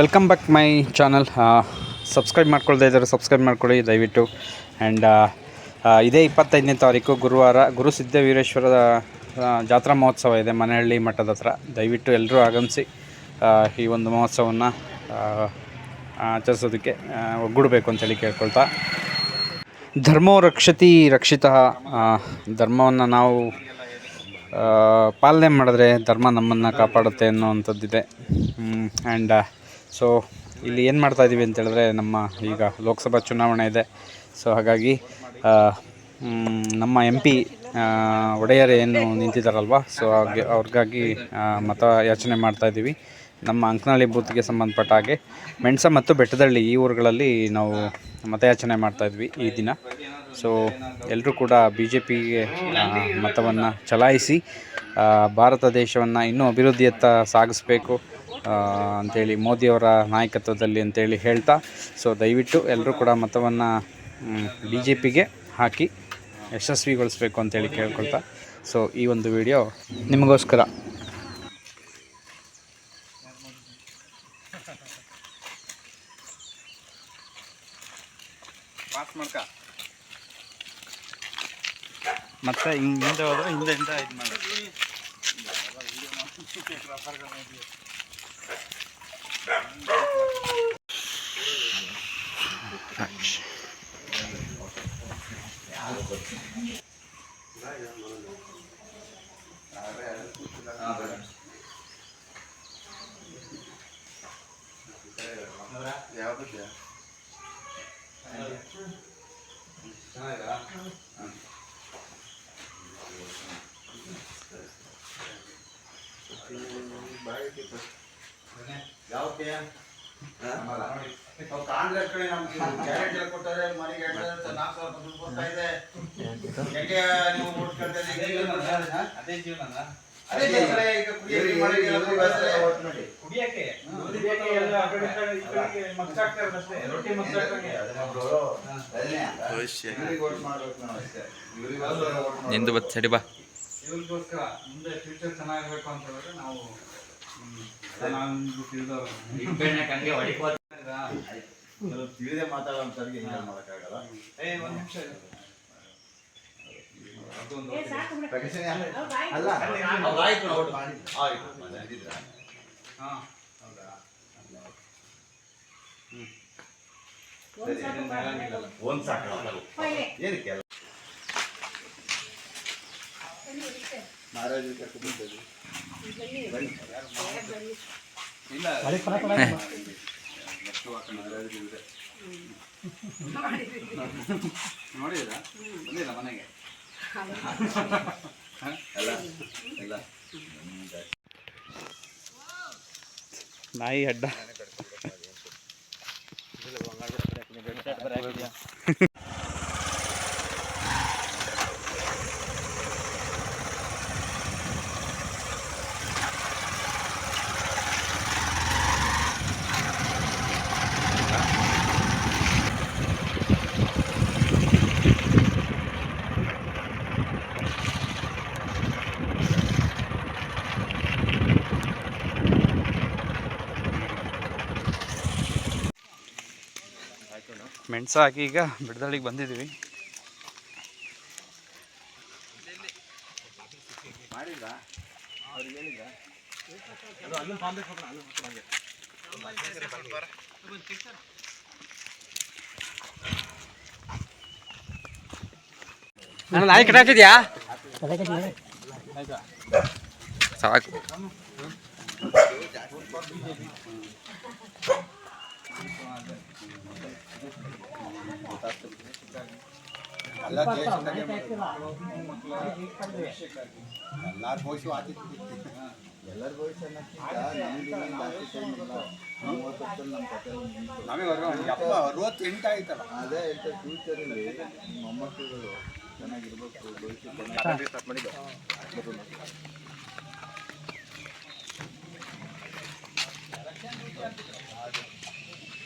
Welcome back my channel subscribe ಮಾಡ್ಕೊಳ್ತಾ ಇದ್ದಾರೆ subscribe ಮಾಡ್ಕೊಳ್ಳಿ, ದಯವಿಟ್ಟು. ಆ್ಯಂಡ್ ಇದೇ ಇಪ್ಪತ್ತೈದನೇ ತಾರೀಕು, ಗುರುವಾರ, ಗುರು ಸಿದ್ಧವೀರೇಶ್ವರದ ಜಾತ್ರಾ ಮಹೋತ್ಸವ ಇದೆ ಮನೆಹಳ್ಳಿ ಮಠದ ಹತ್ರ. ದಯವಿಟ್ಟು ಎಲ್ಲರೂ ಆಗಮಿಸಿ ಈ ಒಂದು ಮಹೋತ್ಸವವನ್ನು ಆಚರಿಸೋದಕ್ಕೆ ಒಗ್ಗೂಡಬೇಕು ಅಂತೇಳಿ ಕೇಳ್ಕೊಳ್ತಾ. ಧರ್ಮೋ ರಕ್ಷತಿ ರಕ್ಷಿತ ಧರ್ಮವನ್ನು ನಾವು ಪಾಲನೆ ಮಾಡಿದ್ರೆ ಧರ್ಮ ನಮ್ಮನ್ನು ಕಾಪಾಡುತ್ತೆ ಅನ್ನೋವಂಥದ್ದಿದೆ. ಆ್ಯಂಡ್ ಸೊ ಇಲ್ಲಿ ಏನು ಮಾಡ್ತಾ ಇದ್ದೀವಿ ಅಂತ ಹೇಳಿದ್ರೆ ನಮ್ಮ ಈಗ ಲೋಕಸಭಾ ಚುನಾವಣೆ ಇದೆ. ಸೊ ಹಾಗಾಗಿ ನಮ್ಮ ಎಂ ಪಿ ಒಡೆಯರ್ ಏನು ನಿಂತಿದ್ದಾರಲ್ವ ಸೊ ಹಾಗೆ ಅವ್ರಿಗಾಗಿ ಮತ ಯಾಚನೆ ಮಾಡ್ತಾ ಇದ್ದೀವಿ ನಮ್ಮ ಅಂಕನಹಳ್ಳಿ ಬೂತ್ಗೆ ಸಂಬಂಧಪಟ್ಟ ಹಾಗೆ ಮೆಣಸ ಮತ್ತು ಬೆಟ್ಟದಳ್ಳಿ ಈ ಊರುಗಳಲ್ಲಿ ನಾವು ಮತಯಾಚನೆ ಮಾಡ್ತಾ ಇದ್ವಿ ಈ ದಿನ. ಸೊ ಎಲ್ಲರೂ ಕೂಡ ಬಿ ಜೆ ಪಿಗೆ ಮತವನ್ನು ಚಲಾಯಿಸಿ ಭಾರತ ದೇಶವನ್ನು ಇನ್ನೂ ಅಭಿವೃದ್ಧಿಯತ್ತ ಸಾಗಿಸ್ಬೇಕು. ಅಂಥೇಳಿ ಮೋದಿಯವರ ನಾಯಕತ್ವದಲ್ಲಿ ಅಂತೇಳಿ ಹೇಳ್ತಾ, ಸೊ ದಯವಿಟ್ಟು ಎಲ್ಲರೂ ಕೂಡ ಮತವನ್ನು ಬಿ ಜೆ ಪಿಗೆ ಹಾಕಿ ಯಶಸ್ವಿಗೊಳಿಸ್ಬೇಕು ಅಂತೇಳಿ ಕೇಳ್ಕೊಳ್ತಾ, ಸೊ ಈ ಒಂದು ವಿಡಿಯೋ ನಿಮಗೋಸ್ಕರ. ಮತ್ತೆ ಹಿಂದೆ ಹೋದ್ರೆ ಹಿಂದೆ ಹಿಂದೆ ಇದು ಮಾಡಿ. Bye, people. ಕಾಂಗ್ರೆಸ್ ಕಡೆ ನಮ್ಗೆ ಗ್ಯಾರಂಟಿ ಎಲ್ಲ ಕೊಟ್ಟಾರೆ ಮನೆಗೆ ಸಾವಿರ ನಾಲ್ಕು ದುಡ್ಡು ಇದೆ. ಯಾಕೆ ನೀವು? ಅದೇ ಜೀವನ ಅದೇ ಈಗ ಕುಡಿಯಕ್ಕೆ ರೊಟ್ಟಿ ನಿಂದು ಬತ್ ಸಡಿ ಬಾ. ಇವ್ರಿಗೋಸ್ಕರ ಮುಂದೆ ಫ್ಯೂಚರ್ ಚೆನ್ನಾಗಿರ್ಬೇಕು ಅಂತ ಹೇಳಿದ್ರೆ ನಾವು ಕೆಲವು ತಿಳಿದೇ ಮಾತಾಡೋಂಥವ್ರಿಗೆ ಹಿಂಗೆ ಮಾಡೋಕ್ಕಾಗಲ್ಲ. ಏ ಒಂದ್ ನಿಮಿಷ ಅಲ್ಲ ಆಯ್ತು? ಹಾ ಹೌದಾ ಒಂದ್ ಏನಕ್ಕೆ ಮಹಾರಾಜ ನೋಡಿದ್ರ ಬಂದಿಲ್ಲ ಮನೆಗೆ ನಾಯಿ ಅಡ್ಡ ಮೆಣಸು ಹಾಕಿ ಈಗ ಬಿಡದಳ್ಳಿಗೆ ಬಂದಿದ್ದೀವಿ. ನಾನು ನಾಯಿ ಕಟ್ಟಾಕ್ತಿದ್ಯಾ ಸಾಕು. ಎಲ್ಲ ದೇಶದಾಗೆ ಎಲ್ಲರ ಭವಿಷ್ಯ ಆತಿತ್ತು ಎಲ್ಲರ ಭವಿಷ್ಯ ಮುಗೀತು. ಅರವತ್ತೆಂಟು ಆಯ್ತಲ್ಲ ಅದೇ ಹೇಳ್ತಾ ಫ್ಯೂಚರಲ್ಲಿ ಮೊಮ್ಮಕ್ಕಳುಗಳು ಚೆನ್ನಾಗಿರ್ಬೇಕು ಭವಿಷ್ಯ ಚೆನ್ನಾಗಿ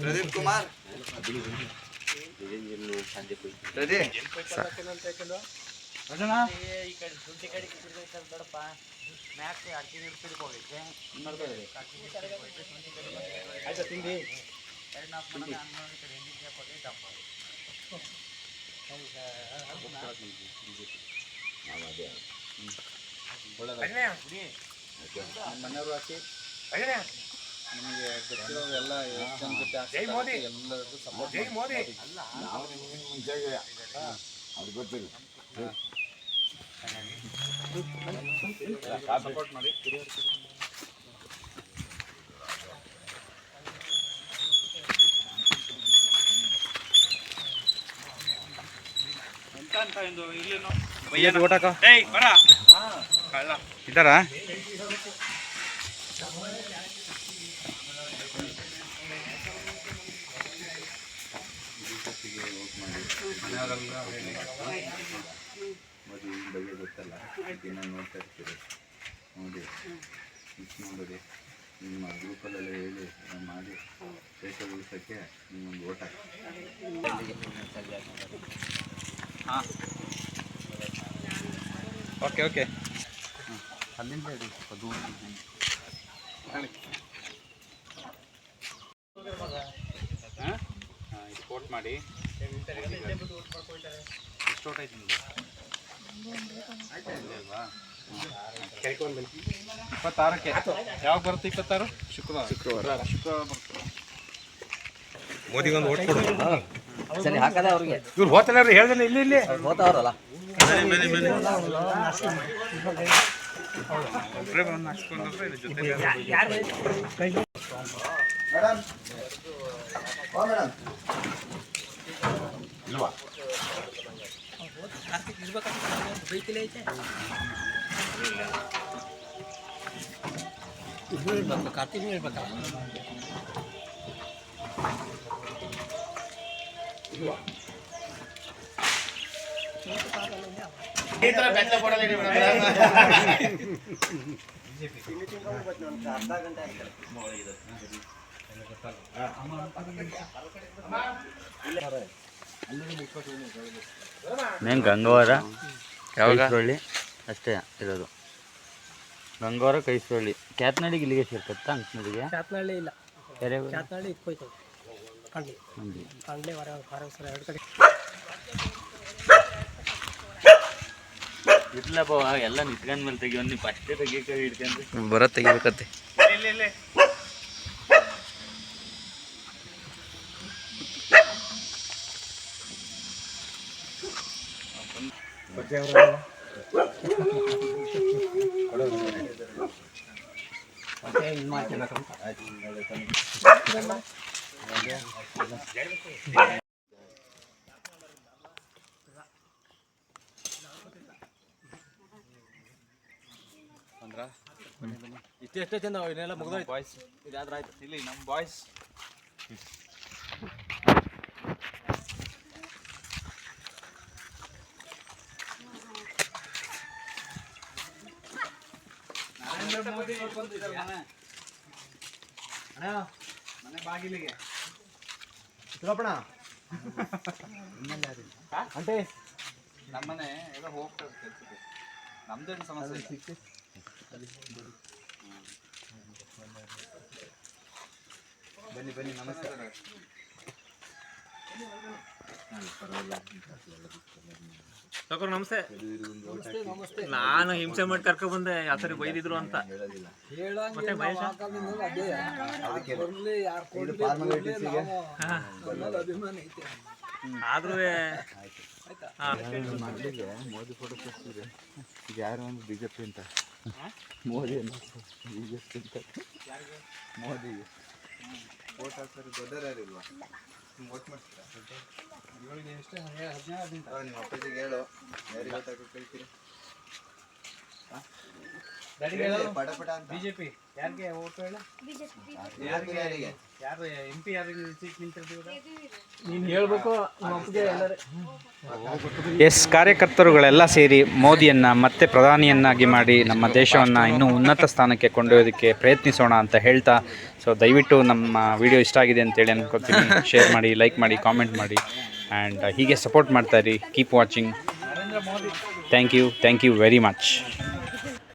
ಪ್ರದೀಪ್ ಕುಮಾರ್ ಪ್ರದೀಪ್ ಮನೆಯವರು ಹಾಕಿ ನಿಮಗೆ ಗೊತ್ತಿರೋ ಎಲ್ಲ ಮೋದಿ. ಜನ ಜೊತೆ ಹಾಕ್ತಾರೆ, ಎಲ್ಲರಿಗೂ support ಮಾಡಿ. ಸಪೋರ್ಟ್ ಮಾಡಿ ಓಟಾಕ ಇದ್ದಾರಾ? ಮನೆಯವರೆಲ್ಲ ಹೇಳಿ. ಮದುವೆ ಬಗ್ಗೆ ಗೊತ್ತಲ್ಲ ದಿನ ನೋಡ್ತಾ ಇರ್ತೀರಿ. ನೋಡಿ ಮಿಸ್ ಮಾಡೋದು ನಿಮ್ಮ ಗ್ರೂಪಲ್ಲೆಲ್ಲ ಹೇಳಿ ಮಾಡಿ ದೇಶ ಉಳಿಸೋಕ್ಕೆ ನಿಮ್ಮೊಂದು ಓಟ. ಹಾಂ. Okay okay. ಅಲ್ಲಿಂದ ಹೇಳಿ ಸ್ವಲ್ಪ ದೂರ ಹಾಂ ಸ್ಪೋರ್ಟ್ ಮಾಡಿ. ಇಪ್ಪತ್ತಾರಕ್ಕೆ. ಯಾವಾಗ ಬರುತ್ತೆ ಇಪ್ಪತ್ತಾರು? ಶುಕ್ರವಾರ. ಶುಕ್ರವಾರ. ಶುಕ್ರವಾರ ಬರುತ್ತೆ ಮೋದಿಗೊಂದು ಓಟ್ ಕೊಡು. ಸರಿ ಹಾಕದೆ ಅವ್ರಿಗೆ. ಇವ್ರು ಹೋಗ್ತಾನೆ ಹೇಳ್ದೇನೆ ಇಲ್ಲಿ ಇಲ್ಲಿ. ಹೋತಾವ್ರಲ್ಲ ಮೇಡಮ್ ಓ ಮೇಡಮ್ ಕಾರ್ತಿಕ್ ಹೇಳ್ಬೇಕಲ್ಲ? ಮೇನ್ ಗಂಗವಾರ? ಯಾವಾಗ ಅಷ್ಟೇ ಇರೋದು. ಗಂಗವಾರ ಕೈಸೊಳ್ಳಿ ಕ್ಯಾತ್ನಳ್ಳಿಗೆ ಇಲ್ಲಿಗೆ ಸೇರ್ಕತ್ತ ಅಂಕನಳ್ಳಿಗೆ? ಚಾತ್ನಹಳ್ಳಿ ಇಲ್ಲ. ಬೇರೆ ಕ್ಯಾತ್ನಳ್ಳಿ ಇಕ್ಕೋಯ್ತು ಕಂಡ್ಲಿ ಮಂದಿ ಕಂಡ್ಲಿ ಹೊರ ಹೊರಸರ ಎರಡು ಕಡೆ. ಇರ್ಲಪ್ಪ ಎಲ್ಲ ನಿಂತ್ಕೊಂಡ್ಮೇಲೆ ತೆಗಿಯೋ ನೀವು ಫಸ್ಟೇ ತೆಗಿಯಕ್ಕೆ ಹಿಡ್ಕೊಂಡು ಬರೋ ತೆಗಿಬೇಕತ್ತೆ. ಇಷ್ಟೇ ಚಂದ ಇನ್ನೆಲ್ಲ ಮುಗಿದೋಯ್ತು. ಬಾಯ್ಸ್ ಇದಾದ್ರೆ ಆಯ್ತು ಇಲ್ಲಿ ನಮ್ಮ ಬಾಯ್ಸ್ ಮನೆ ಬಾಗಿಲಿಗೆ ತಿಳಪಣ అంటే ನಮ್ಮನೆ ಎಲ್ಲ ಹೋಗ್ತದೆ ಕೆಲ್ಸಕ್ಕೆ. ನಮ್ದೇನು ಸಮಸ್ಯೆ ಬನ್ನಿ ಬನ್ನಿ ನಮಸ್ಕಾರ ತಗೋರು ನಮಸ್ತೆ. ನಾನು ಹಿಂಸೆ ಮಾಡಿ ಕರ್ಕೊ ಬಂದೆ ಯಾವ ಸರಿ ಬೈದಿದ್ರು ಅಂತ. ಮತ್ತೆ ಮಹೇಶ? ಆದ್ರೂ ಮೋದಿ ಫೋಟೋ ಇದು ಯಾರು ಒಂದು ಬಿ ಜೆ ಪಿ ಅಂತ? ಮೋದಿ ಬಿ ಜೆ ಪಿ ಅಂತ? ಮೋದಿಗೆ. ಓಟ್ ಹಾಕ್ತಾರೆ ದೊಡ್ಡರು ಯಾರಿಲ್ವಾ ಓಟ್ ಮಾಡ್ತೀರಾ? ನಿಮ್ಮ ಅಪ್ಪಾಜಿಗೆ ಹೇಳು. ಯಾರಿಗೆ ಓಟ್ ಕೇಳ್ತೀರಿ? ಬಿಜೆಪಿ ಯಾರಿಗೆ ಓಟು ಹೇಳ? ಯಾರು ಎಂ ಪಿ ಯಾರು ಸೀಟ್ ನಿಂತಿರ್ತೀವಿ ನೀನು ಹೇಳ್ಬೇಕು ಎಸ್ ಕಾರ್ಯಕರ್ತರುಗಳೆಲ್ಲ ಸೇರಿ ಮೋದಿಯನ್ನು ಮತ್ತೆ ಪ್ರಧಾನಿಯನ್ನಾಗಿ ಮಾಡಿ ನಮ್ಮ ದೇಶವನ್ನು ಇನ್ನೂ ಉನ್ನತ ಸ್ಥಾನಕ್ಕೆ ಕೊಂಡೊಯ್ಯೋದಕ್ಕೆ ಪ್ರಯತ್ನಿಸೋಣ ಅಂತ ಹೇಳ್ತಾ ಸೊ ದಯವಿಟ್ಟು ನಮ್ಮ ವಿಡಿಯೋ ಇಷ್ಟ ಆಗಿದೆ ಅಂತೇಳಿ ಅನ್ಕೋತೀನಿ. ಶೇರ್ ಮಾಡಿ ಲೈಕ್ ಮಾಡಿ ಕಾಮೆಂಟ್ ಮಾಡಿ. ಆ್ಯಂಡ್ ಹೀಗೆ ಸಪೋರ್ಟ್ ಮಾಡ್ತಾ ಇರಿ. Keep watching thank you thank you very much